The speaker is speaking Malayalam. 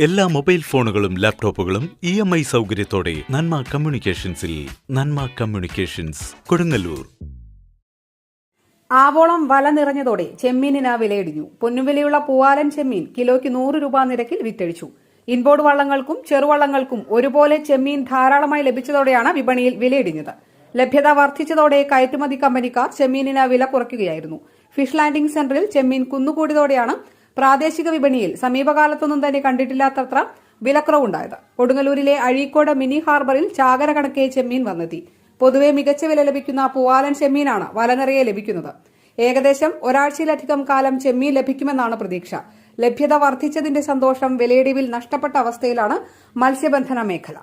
എല്ലാ മൊബൈൽ ഫോണുകളും ലാപ്ടോപ്പുകളും ഇ എം ഐ സൗകര്യത്തോടെ നന്മ കമ്മ്യൂണിക്കേഷൻസിൽ നന്മ കമ്മ്യൂണിക്കേഷൻസ് കൊടുങ്ങല്ലൂർ. ആവോളം വല നിറഞ്ഞതോടെ ചെമ്മീനിന് വിലയിടിഞ്ഞു. പൊന്നുവിലയുള്ള പൂവാലൻ ചെമ്മീൻ കിലോയ്ക്ക് നൂറ് രൂപ നിരക്കിൽ വിറ്റഴിച്ചു. ഇൻബോർഡ് വള്ളങ്ങൾക്കും ചെറുവള്ളങ്ങൾക്കും ഒരുപോലെ ചെമ്മീൻ ധാരാളമായി ലഭിച്ചതോടെയാണ് വിപണിയിൽ വിലയിടിഞ്ഞത്. ലഭ്യത വർദ്ധിച്ചതോടെ കയറ്റുമതി കമ്പനിക്കാർ ചെമ്മീനിന് വില കുറയ്ക്കുകയായിരുന്നു. ഫിഷ് ലാൻഡിംഗ് സെന്ററിൽ ചെമ്മീൻ കുന്നുകൂടിയതോടെയാണ് പ്രാദേശിക വിപണിയിൽ സമീപകാലത്തൊന്നും തന്നെ കണ്ടിട്ടില്ലാത്തത്ര വിലക്കുറവുണ്ടായത്. കൊടുങ്ങല്ലൂരിലെ അഴീക്കോട് മിനി ഹാർബറിൽ ചാകര കണക്കെ ചെമ്മീൻ വന്നെത്തി. പൊതുവെ മികച്ച വില ലഭിക്കുന്ന പൂവാലൻ ചെമ്മീനാണ് വലനിറയെ ലഭിക്കുന്നത്. ഏകദേശം ഒരാഴ്ചയിലധികം കാലം ചെമ്മീൻ ലഭിക്കുമെന്നാണ് പ്രതീക്ഷ. ലഭ്യത വർദ്ധിച്ചതിന്റെ സന്തോഷം വിലയിടിവിൽ നഷ്ടപ്പെട്ട അവസ്ഥയിലാണ് മത്സ്യബന്ധന മേഖല.